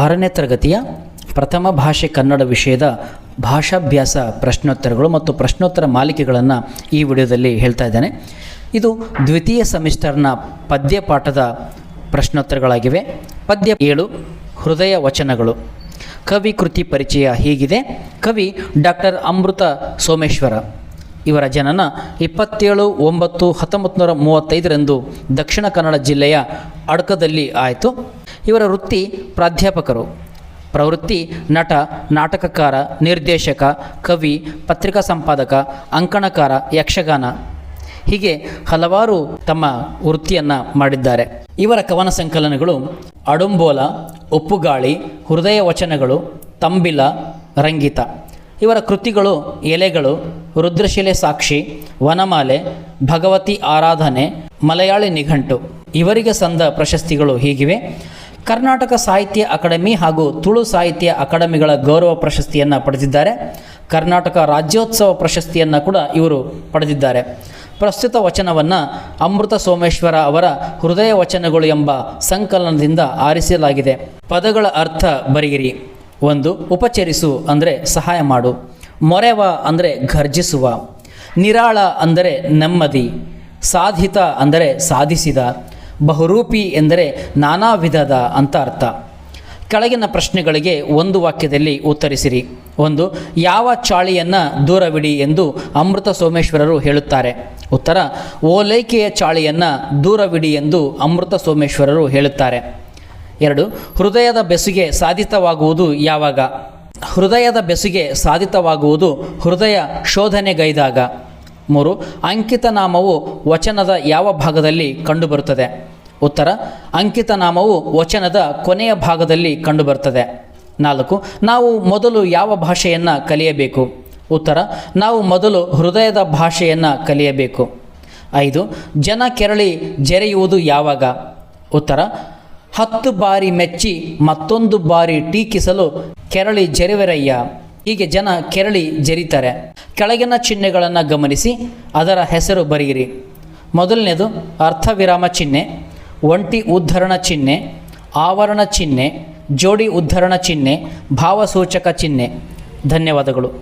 ಆರನೇ ತರಗತಿಯ ಪ್ರಥಮ ಭಾಷೆ ಕನ್ನಡ ವಿಷಯದ ಭಾಷಾಭ್ಯಾಸ ಪ್ರಶ್ನೋತ್ತರಗಳು ಮತ್ತು ಪ್ರಶ್ನೋತ್ತರ ಮಾಲಿಕೆಗಳನ್ನು ಈ ವಿಡಿಯೋದಲ್ಲಿ ಹೇಳ್ತಾ ಇದ್ದೇನೆ. ಇದು ದ್ವಿತೀಯ ಸೆಮಿಸ್ಟರ್ನ ಪದ್ಯ ಪಾಠದ ಪ್ರಶ್ನೋತ್ತರಗಳಾಗಿವೆ. ಪದ್ಯ ಏಳು, ಹೃದಯ ವಚನಗಳು. ಕವಿ ಕೃತಿ ಪರಿಚಯ ಹೀಗಿದೆ. ಕವಿ ಡಾಕ್ಟರ್ ಅಮೃತ ಸೋಮೇಶ್ವರ ಇವರ ಜನನ ಇಪ್ಪತ್ತೇಳು, ಒಂಬತ್ತು, ಹತ್ತೊಂಬತ್ತು ನೂರ ಮೂವತ್ತೈದರಂದು ದಕ್ಷಿಣ ಕನ್ನಡ ಜಿಲ್ಲೆಯ ಅಡ್ಕದಲ್ಲಿ ಆಯಿತು. ಇವರ ವೃತ್ತಿ ಪ್ರಾಧ್ಯಾಪಕರು. ಪ್ರವೃತ್ತಿ ನಟ, ನಾಟಕಕಾರ, ನಿರ್ದೇಶಕ, ಕವಿ, ಪತ್ರಿಕಾ ಸಂಪಾದಕ, ಅಂಕಣಕಾರ, ಯಕ್ಷಗಾನ. ಹೀಗೆ ಹಲವಾರು ತಮ್ಮ ವೃತ್ತಿಯನ್ನು ಮಾಡಿದ್ದಾರೆ. ಇವರ ಕವನ ಸಂಕಲನಗಳು ಅಡುಂಬೋಲ, ಉಪ್ಪುಗಾಳಿ, ಹೃದಯ ವಚನಗಳು, ತಂಬಿಲ, ರಂಗಿತ. ಇವರ ಕೃತಿಗಳು ಎಲೆಗಳು, ರುದ್ರಶಿಲೆ ಸಾಕ್ಷಿ, ವನಮಾಲೆ, ಭಗವತಿ ಆರಾಧನೆ, ಮಲಯಾಳಿ ನಿಘಂಟು. ಇವರಿಗೆ ಸಂದ ಪ್ರಶಸ್ತಿಗಳು ಹೀಗಿವೆ. ಕರ್ನಾಟಕ ಸಾಹಿತ್ಯ ಅಕಾಡೆಮಿ ಹಾಗೂ ತುಳು ಸಾಹಿತ್ಯ ಅಕಾಡೆಮಿಗಳ ಗೌರವ ಪ್ರಶಸ್ತಿಯನ್ನು ಪಡೆದಿದ್ದಾರೆ. ಕರ್ನಾಟಕ ರಾಜ್ಯೋತ್ಸವ ಪ್ರಶಸ್ತಿಯನ್ನು ಕೂಡ ಇವರು ಪಡೆದಿದ್ದಾರೆ. ಪ್ರಸ್ತುತ ವಚನವನ್ನು ಅಮೃತ ಸೋಮೇಶ್ವರ ಅವರ ಹೃದಯ ವಚನಗಳು ಎಂಬ ಸಂಕಲನದಿಂದ ಆರಿಸಲಾಗಿದೆ. ಪದಗಳ ಅರ್ಥ ಬರೆಯಿರಿ. ಒಂದು, ಉಪಚರಿಸು ಅಂದರೆ ಸಹಾಯ ಮಾಡು. ಮೊರೆವ ಅಂದರೆ ಘರ್ಜಿಸುವ. ನಿರಾಳ ಅಂದರೆ ನೆಮ್ಮದಿ. ಸಾಧಿತ ಅಂದರೆ ಸಾಧಿಸಿದ. ಬಹುರೂಪಿ ಎಂದರೆ ನಾನಾ ವಿಧದ ಅಂತ ಅರ್ಥ. ಕೆಳಗಿನ ಪ್ರಶ್ನೆಗಳಿಗೆ ಒಂದು ವಾಕ್ಯದಲ್ಲಿ ಉತ್ತರಿಸಿರಿ. ಒಂದು, ಯಾವ ಚಾಳಿಯನ್ನು ದೂರವಿಡಿ ಎಂದು ಅಮೃತ ಸೋಮೇಶ್ವರರು ಹೇಳುತ್ತಾರೆ. ಉತ್ತರ ಓಲೈಕೆಯ ಚಾಳಿಯನ್ನು ದೂರವಿಡಿ ಎಂದು ಅಮೃತ ಸೋಮೇಶ್ವರರು ಹೇಳುತ್ತಾರೆ. ಎರಡು, ಹೃದಯದ ಬೆಸುಗೆ ಸಾಧಿತವಾಗುವುದು ಯಾವಾಗ? ಹೃದಯದ ಬೆಸುಗೆ ಸಾಧಿತವಾಗುವುದು ಹೃದಯ ಶೋಧನೆಗೈದಾಗ. ಮೂರು ಅಂಕಿತ ನಾಮವು ವಚನದ ಯಾವ ಭಾಗದಲ್ಲಿ ಕಂಡುಬರುತ್ತದೆ? ಉತ್ತರ ಅಂಕಿತ ನಾಮವು ವಚನದ ಕೊನೆಯ ಭಾಗದಲ್ಲಿ ಕಂಡುಬರ್ತದೆ. ನಾಲ್ಕು, ನಾವು ಮೊದಲು ಯಾವ ಭಾಷೆಯನ್ನು ಕಲಿಯಬೇಕು? ಉತ್ತರ, ನಾವು ಮೊದಲು ಹೃದಯದ ಭಾಷೆಯನ್ನು ಕಲಿಯಬೇಕು. ಐದು, ಜನ ಕೆರಳಿ ಜರೆಯುವುದು ಯಾವಾಗ? ಉತ್ತರ, ಹತ್ತು ಬಾರಿ ಮೆಚ್ಚಿ ಮತ್ತೊಂದು ಬಾರಿ ಟೀಕಿಸಲು ಕೆರಳಿ ಜೆರೆವೆರಯ್ಯ. ಹೀಗೆ ಜನ ಕೆರಳಿ ಜರಿತಾರೆ. ಕೆಳಗಿನ ಚಿಹ್ನೆಗಳನ್ನು ಗಮನಿಸಿ, ಅದರ ಹೆಸರು ಬರೆಯಿರಿ. ಮೊದಲನೇದು ಅರ್ಥವಿರಾಮ ಚಿಹ್ನೆ. ಒಂಟಿ ಉದ್ಧರಣ ಚಿಹ್ನೆ ಆವರಣ ಚಿಹ್ನೆ ಜೋಡಿ ಉದ್ಧರಣ ಚಿಹ್ನೆ ಭಾವಸೂಚಕ ಚಿಹ್ನೆ. ಧನ್ಯವಾದಗಳು.